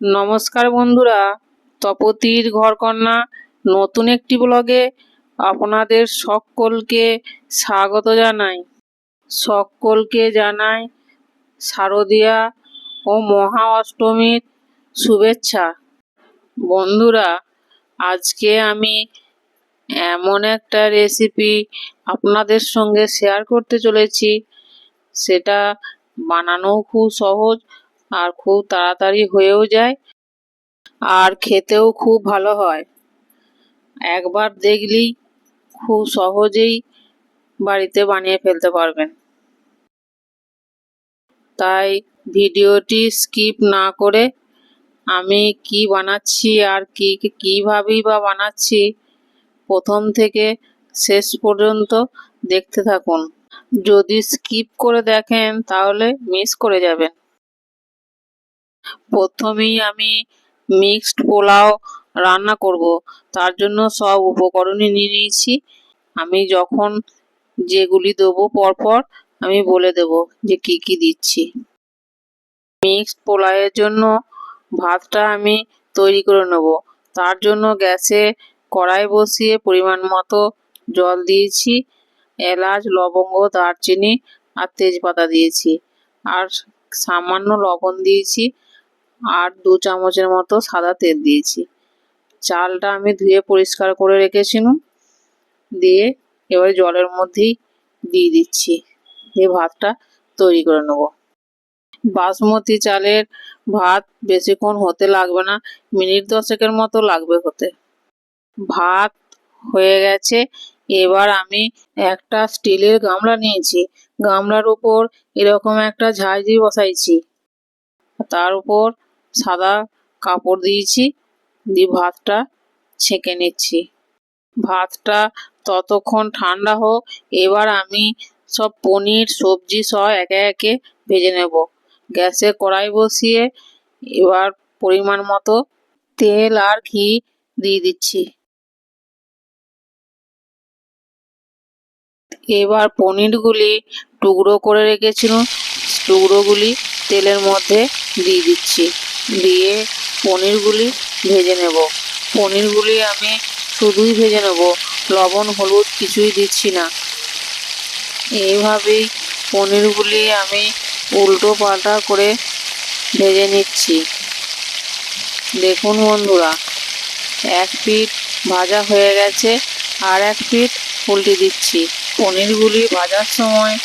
নমস্কার বন্ধুরা, তপতির ঘরকন্যা, নতুন একটি ব্লগে আপনাদের সকলকে স্বাগত জানাই। সকলকে জানাই শারদীয়া ও মহা অষ্টমীর শুভেচ্ছা। বন্ধুরা, আজকে আমি এমন একটা রেসিপি আপনাদের সঙ্গে শেয়ার করতে চলেছি। সেটা বানানোও খুব সহজ আর খুব তাড়াতাড়ি হয়েও যায় আর খেতেও খুব ভালো হয়। একবার দেখলেই খুব সহজেই বাড়িতে বানিয়ে ফেলতে পারবেন। তাই ভিডিওটি স্কিপ না করে আমি কি বানাচ্ছি আর কি, কীভাবেই বা বানাচ্ছি প্রথম থেকে শেষ পর্যন্ত দেখতে থাকুন। যদি স্কিপ করে দেখেন তাহলে মিস করে যাবেন। প্রথমেই আমি মিক্সড পোলাও রান্না করব। তার জন্য সব উপকরণই নিয়ে নিয়েছি। আমি যখন যেগুলি দেবো পরপর আমি বলে দেব যে কি কি দিচ্ছি। মিক্সড পোলাওয়ের জন্য ভাতটা আমি তৈরি করে নেব। তার জন্য গ্যাসে কড়াই বসিয়ে পরিমাণ মতো জল দিয়েছি, এলাচ, লবঙ্গ, দারচিনি আর তেজপাতা দিয়েছি। আর সামান্য লবণ দিয়েছি। আর দু চামচের মতো সাদা তেল দিয়েছি। চালটা আমি ধুয়ে পরিষ্কার করে রেখেছিলাম দিয়ে এবারে জলের মধ্যেই দিয়ে দিচ্ছি। দিয়ে ভাতটা তৈরি করে নেব। বাসমতি চালের ভাত বেশিক্ষণ হতে লাগবে না, মিনিট দশেকের মতো লাগবে হতে। ভাত হয়ে গেছে, এবার আমি একটা স্টিলের গামলা নিয়েছি। গামলার উপর এরকম একটা ঝাঁঝরি বসাইছি। তার উপর সাদা কাপড় দিয়েছি, দিয়ে ভাতটা ছেঁকে নিচ্ছি। ভাতটা ততক্ষণ ঠান্ডা হোক, এবার আমি সব পনির, সবজি সব একে একে ভেজে নেব। গ্যাসে কড়াই বসিয়ে এবার পরিমাণ মতো তেল আর ঘি দিয়ে দিচ্ছি। এবার পনিরগুলি টুকরো করে রেখেছিলাম, টুকরোগুলি তেলের মধ্যে দিয়ে দিচ্ছি। দিয়ে পনিরগুলি ভেজে নেব। পনিরগুলি আমি শুধুই ভেজে নেব। লবণ, হলুদ কিছুই দিচ্ছি না। এইভাবেই পনিরগুলি আমি উল্টো পাল্টা করে ভেজে নিচ্ছি। দেখুন বন্ধুরা, এক পিঠ ভাজা হয়ে গেছে আর এক পিঠ উল্টে দিচ্ছি। পনিরগুলি ভাজার সময়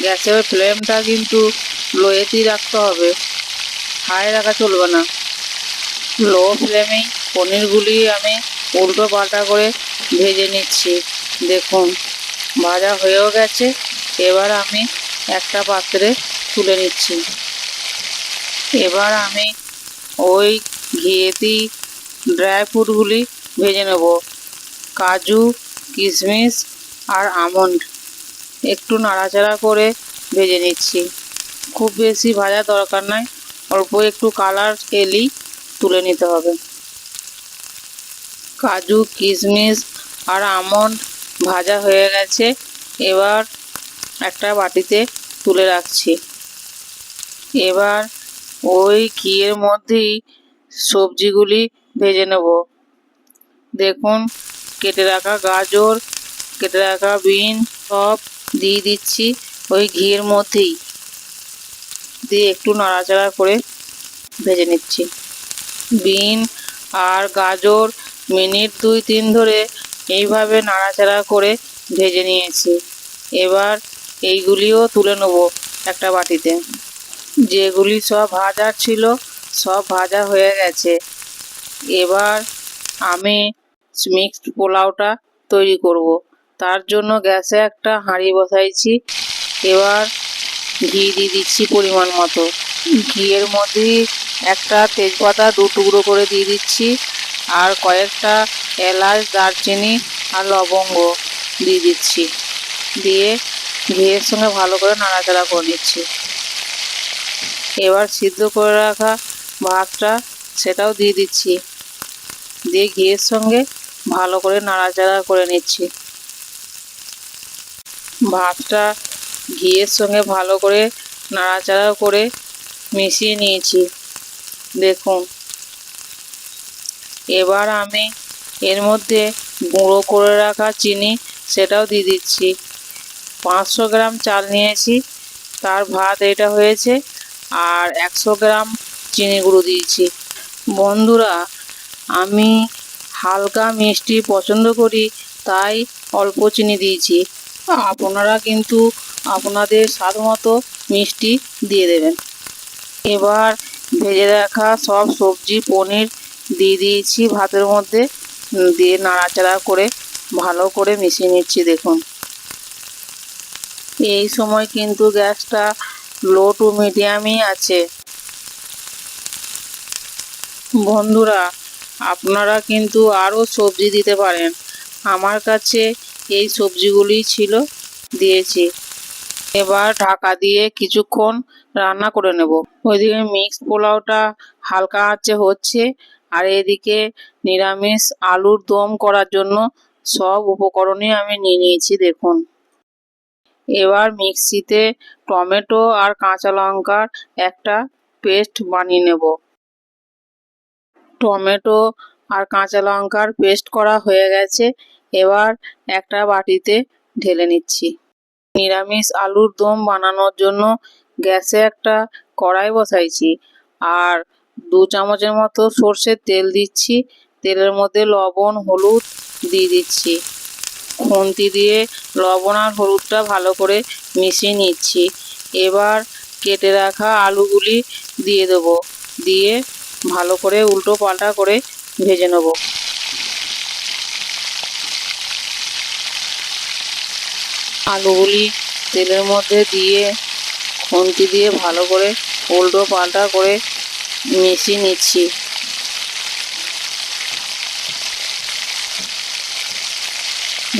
গ্যাসের ফ্লেমটা কিন্তু লোয়েতেই রাখতে হবে। হাই রাখা চলবে না। লো ফ্লেমেই পনিরগুলি আমি উল্টো পাল্টা করে ভেজে নিচ্ছি। দেখুন, ভাজা হয়েও গেছে। এবার আমি একটা পাত্রে তুলে নিচ্ছি। এবার আমি ওই ঘিয়েতেই ড্রাই ফ্রুটগুলি ভেজে নেব। কাজু, কিশমিশ আর আমন্ড একটু নাড়াচাড়া করে ভেজে নিচ্ছি। খুব বেশি ভাজা দরকার নয় অল্প একটু কালার এলেই তুলে নিতে হবে। কাজু, কিশমিশ আর আমন্ড ভাজা হয়ে গেছে। এবার একটা বাটিতে তুলে রাখছি। এবার ওই ঘিয়ের মধ্যেই সবজিগুলি ভেজে নেব। দেখুন, কেটে রাখা গাজর, কেটে রাখা বিন সব দিয়ে দিচ্ছি ওই ঘিয়ের মধ্যেই। দিয়ে একটু নাড়াচাড়া করে ভেজে নিচ্ছি। বিন আর গাজর মিনিট দুই তিন ধরে এইভাবে নাড়াচাড়া করে ভেজে নিয়েছি। এবার এইগুলিও তুলে নেব একটা বাটিতে। যেগুলি সব ভাজা ছিল, সব ভাজা হয়ে গেছে। এবার আমি মিক্সড পোলাওটা তৈরি করব। তার জন্য গ্যাসে একটা হাঁড়ি বসাইছি। এবার ঘি দিয়ে দিচ্ছি পরিমাণ মতো। ঘিয়ের মধ্যে একটা তেজপাতা দু টুকরো করে দিয়ে দিচ্ছি আর কয়েকটা এলাচ, দারচিনি আর লবঙ্গ দিয়ে দিচ্ছি। দিয়ে ঘিয়ের সঙ্গে ভালো করে নাড়াচাড়া করে নিচ্ছি। এবার সিদ্ধ করে রাখা ভাতটা সেটাও দিয়ে দিচ্ছি। দিয়ে ঘিয়ের সঙ্গে ভালো করে নাড়াচাড়া করে নিচ্ছি। ভাতটা ঘিয়ের সঙ্গে ভালো করে নাড়াচাড়া করে মিশিয়ে নিয়েছি। দেখুন। এবার আমি এর মধ্যে গুঁড়ো করে রাখা চিনি সেটাও দিয়ে দিচ্ছি। পাঁচশো গ্রাম চাল নিয়েছি, তার ভাত এটা হয়েছে, আর একশো গ্রাম চিনি গুঁড়ো দিয়েছি। বন্ধুরা, আমি হালকা মিষ্টি পছন্দ করি, তাই অল্প চিনি দিয়েছি। আপনারা কিন্তু আপনাদের স্বাদ মতো মিষ্টি দিয়ে দেবেন। এবার ভেজে রাখা সব সবজি, পনির দিয়ে দিয়েছি ভাতের মধ্যে। দিয়ে নাড়াচাড়া করে ভালো করে মিশিয়ে নিচ্ছি, দেখুন। এই সময় কিন্তু গ্যাসটা লো টু মিডিয়ামই আছে। বন্ধুরা, আপনারা কিন্তু আরও সবজি দিতে পারেন। আমার কাছে এই সবজিগুলি ছিল, দিয়েছি। এবার ঢাকা দিয়ে কিছুক্ষণ রান্না করে নেব। ওইদিকে মিক্স পোলাওটা হালকা আঁচে হচ্ছে। আর এদিকে নিরামিষ আলুর দম করার জন্য সব উপকরণই আমি নিয়ে নিয়েছি, দেখুন। এবার মিক্সিতে টমেটো আর কাঁচা লঙ্কার একটা পেস্ট বানিয়ে নেব। টমেটো আর কাঁচা লঙ্কার পেস্ট করা হয়ে গেছে। এবার একটা বাটিতে ঢেলে নিচ্ছি। নিরামিষ আলুর দম বানানোর জন্য গ্যাসে একটা কড়াই বসাইছি আর দু চামচের মতো সর্ষের তেল দিচ্ছি। তেলের মধ্যে লবণ, হলুদ দিয়ে দিচ্ছি। খুন্তি দিয়ে লবণ আর হলুদটা ভালো করে মিশিয়ে নিচ্ছি। এবার কেটে রাখা আলুগুলি দিয়ে দেবো। দিয়ে ভালো করে উল্টো পাল্টা করে ভেজে নেব। আলুগুলি তেলের মধ্যে দিয়ে খুন্তি দিয়ে ভালো করে উল্টো পাল্টা করে মিশিয়ে নিচ্ছি।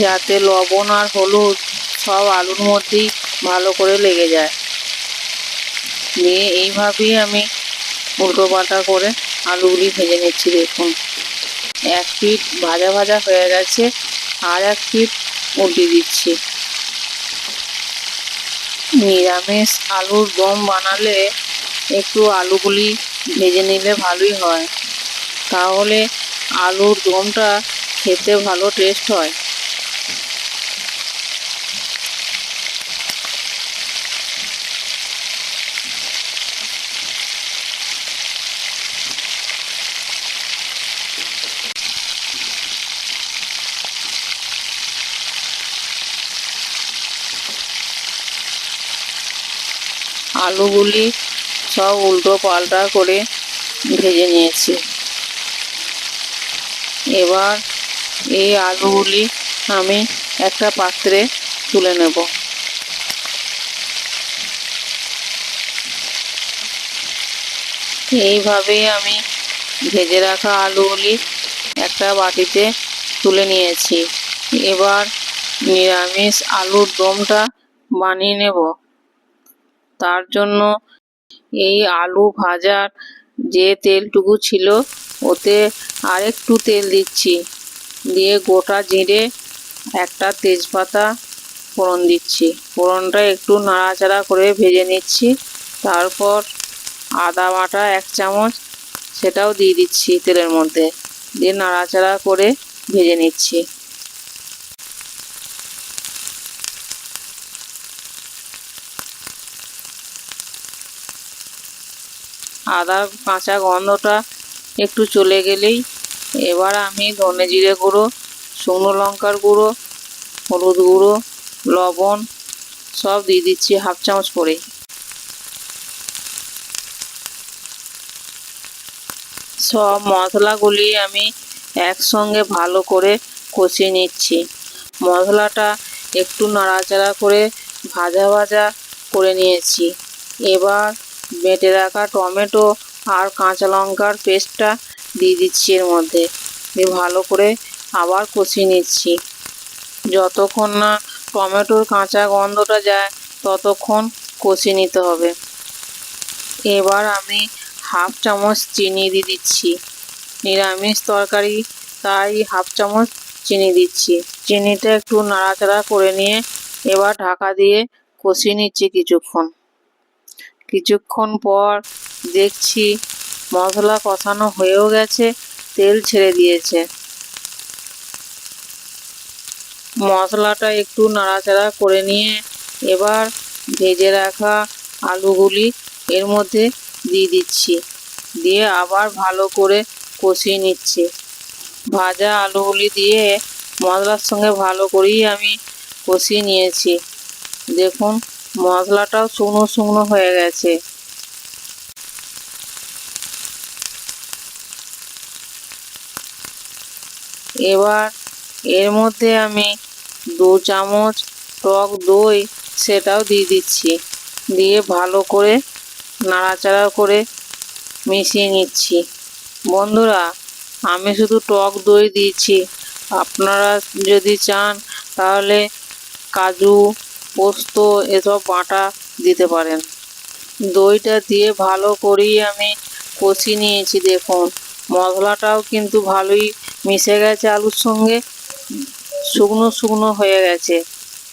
যাতে লবণ আর হলুদ সব আলুর মধ্যেই ভালো করে লেগে যায়। দিয়ে এইভাবেই আমি উল্টো পাল্টা করে আলুগুলি ভেজে নিচ্ছি দেখুন। এক পিঠ ভাজা ভাজা হয়ে গেছে আর এক পিঠ উল্টে দিচ্ছি। নিরামিষ আলুর দম বানালে একটু আলুগুলি ভেজে নিলে ভালোই হয়। তাহলে আলুর দমটা খেতে ভালো টেস্ট হয়। আলুগুলি সব উল্টো পাল্টা করে ভেজে নিয়েছি। এবার এই আলুগুলি আমি একটা পাত্রে তুলে নেব। এইভাবেই আমি ভেজে রাখা আলুগুলি একটা বাটিতে তুলে নিয়েছি। এবার নিরামিষ আলুর দমটা বানিয়ে নেব। তার জন্য এই আলু ভাজার যে তেলটুকু ছিল, ওতে আরেকটু তেল দিচ্ছি। দিয়ে গোটা জিরে একটা তেজপাতা ফোড়ন দিচ্ছি। ফোড়নটা একটু নাড়াচাড়া করে ভেজে নিচ্ছি। তারপর আদা বাটা এক চামচ সেটাও দিয়ে দিচ্ছি তেলের মধ্যে। দিয়ে নাড়াচাড়া করে ভেজে নিচ্ছি। আদার কাঁচা গন্ধটা একটু চলে গেলেই এবার আমি ধনে জিরে গুঁড়ো, শুকনো লঙ্কার গুঁড়ো, হলুদ গুঁড়ো, লবণ সব দিয়ে দিচ্ছি হাফ চামচ করে সব মশলাগুলি আমি একসঙ্গে ভালো করে কষিয়ে নিচ্ছি। মশলাটা একটু নাড়াচাড়া করে ভাজা ভাজা করে নিয়েছি। এবার বেটে রাখা টমেটো আর কাঁচা লঙ্কার পেস্টটা দিয়ে দিচ্ছি এর মধ্যে। দিয়ে ভালো করে আবার কষিয়ে নিচ্ছি। যতক্ষণ না টমেটোর কাঁচা গন্ধটা যায়, ততক্ষণ কষিয়ে নিতে হবে। এবার আমি হাফ চামচ চিনি দিয়ে দিচ্ছি। নিরামিষ তরকারি, তাই হাফ চামচ চিনি দিচ্ছি। চিনিটা একটু নাড়াচাড়া করে নিয়ে এবার ঢাকা দিয়ে কষিয়ে নিচ্ছি কিছুক্ষণ। কিছুক্ষণ পর দেখছি মশলা কষানো হয়েও গেছে, তেল ছেড়ে দিয়েছে। মশলাটা একটু নাড়াচাড়া করে নিয়ে এবার ভেজে রাখা আলুগুলি এর মধ্যে দিয়ে দিচ্ছি। দিয়ে আবার ভালো করে কষিয়ে নিচ্ছি। ভাজা আলুগুলি দিয়ে মশলার সঙ্গে ভালো করেই আমি কষিয়ে নিয়েছি। দেখুন মশলাটাও শুকনো শুকনো হয়ে গেছে। এবার এর মধ্যে আমি দু চামচ টক দই সেটাও দিয়ে দিচ্ছি। দিয়ে ভালো করে নাড়াচাড়া করে মিশিয়ে নিচ্ছি। বন্ধুরা, আমি শুধু টক দই দিয়েছি। আপনারা যদি চান তাহলে কাজু পোস্ত, এসব বাটা দিতে পারেন। দইটা দিয়ে ভালো করেই আমি কষিয়ে নিয়েছি, দেখুন। মশলাটাও কিন্তু ভালোই মিশে গেছে আলুর সঙ্গে। শুকনো শুকনো হয়ে গেছে।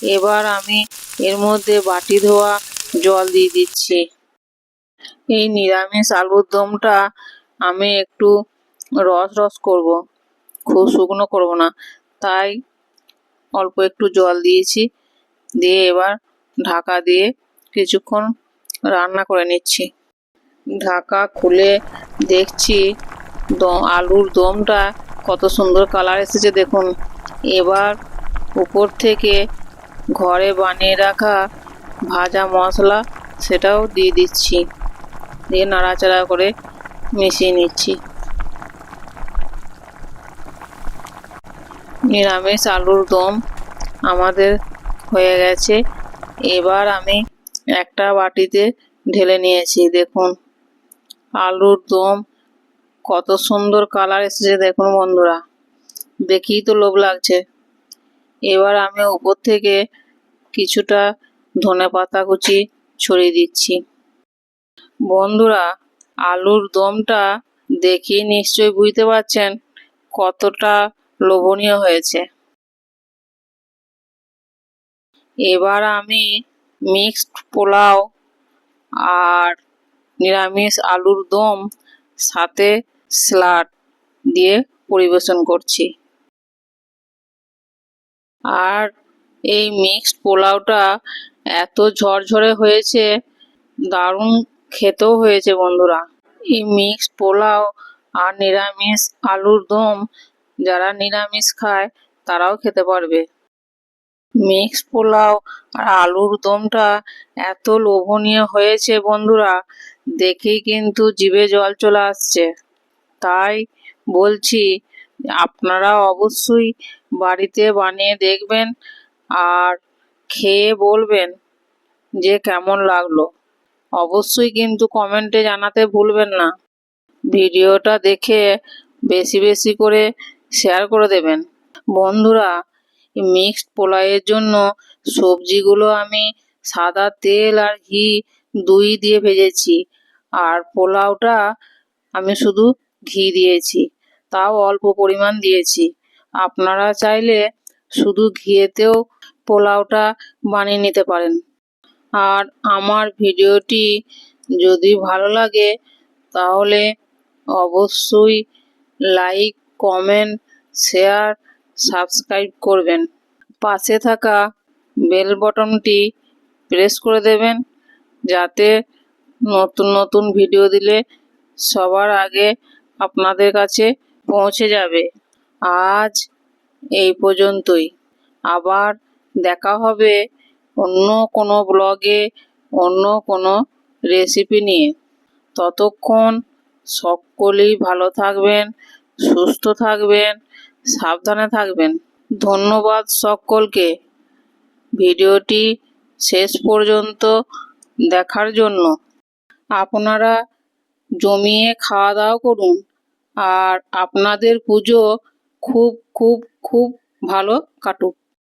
এবার আমি এর মধ্যে বাটি ধোয়া জল দিয়ে দিচ্ছি। এই নিরামিষ আলুর দমটা আমি একটু রস রস করব, খুব শুকনো করব না। তাই অল্প একটু জল দিয়েছি। দিয়ে এবার ঢাকা দিয়ে কিছুক্ষণ রান্না করে নিচ্ছি। ঢাকা খুলে দেখছি আলুর দমটা কত সুন্দর কালার এসেছে দেখুন। এবার উপর থেকে ঘরে বানিয়ে রাখা ভাজা মশলা সেটাও দিয়ে দিচ্ছি। দিয়ে নাড়াচাড়া করে মিশিয়ে নিচ্ছি। নিরামিষ আলুর দম আমাদের হয়ে গেছে। এবার আমি একটা বাটিতে ঢেলে নিয়েছি, দেখুন। আলুর দম কত সুন্দর কালার এসেছে, দেখুন বন্ধুরা। দেখেই তো লোভ লাগছে। এবার আমি উপর থেকে কিছুটা ধনে পাতা কুচি ছড়িয়ে দিচ্ছি। বন্ধুরা, আলুর দমটা দেখেই নিশ্চয়ই বুঝতে পারছেন কতটা লোভনীয় হয়েছে। এবার আমি মিক্সড পোলাও আর নিরামিষ আলুর দম সাথে স্যালাড দিয়ে পরিবেশন করছি। আর এই মিক্সড পোলাওটা এত ঝরঝরে হয়েছে, দারুণ খেতেও হয়েছে বন্ধুরা। এই মিক্সড পোলাও আর নিরামিষ আলুর দম, যারা নিরামিষ খায়, তারাও খেতে পারবে। মিক্সড পোলাও আর আলুর দমটা এত লোভনীয় হয়েছে বন্ধুরা। দেখেই কিন্তু জিভে জল চলে আসছে। তাই বলছি, আপনারা অবশ্যই বাড়িতে বানিয়ে দেখবেন আর খেয়ে বলবেন যে কেমন লাগল। অবশ্যই কিন্তু কমেন্টে জানাতে ভুলবেন না। ভিডিওটা দেখে বেশি বেশি করে শেয়ার করে দেবেন। বন্ধুরা মিক্সড পোলাওয়ের জন্য সবজিগুলো আমি সাদা তেল আর ঘি দুই দিয়ে ভেজেছি। আর পোলাওটা আমি শুধু ঘি দিয়েছি, তাও অল্প পরিমাণ দিয়েছি। আপনারা চাইলে শুধু ঘিয়েতেও পোলাওটা বানিয়ে নিতে পারেন। আর আমার ভিডিওটি যদি ভালো লাগে, তাহলে অবশ্যই লাইক, কমেন্ট, শেয়ার সাবস্ক্রাইব করবেন। পাশে থাকা বেল বটনটি প্রেস করে দেবেন, যাতে নতুন নতুন ভিডিও দিলে সবার আগে আপনাদের কাছে পৌঁছে যাবে। আজ এই পর্যন্তই। আবার দেখা হবে অন্য কোনো ব্লগে, অন্য কোনো রেসিপি নিয়ে। ততক্ষণ সকলেই ভালো থাকবেন, সুস্থ থাকবেন। সাবধানে থাকবেন। ধন্যবাদ সকলকে। ভিডিওটি শেষ পর্যন্ত দেখার জন্য। আপনারা জমিয়ে খাওয়া দাওয়া করুন। আর আপনাদের পুজো খুব খুব খুব ভালো কাটুক।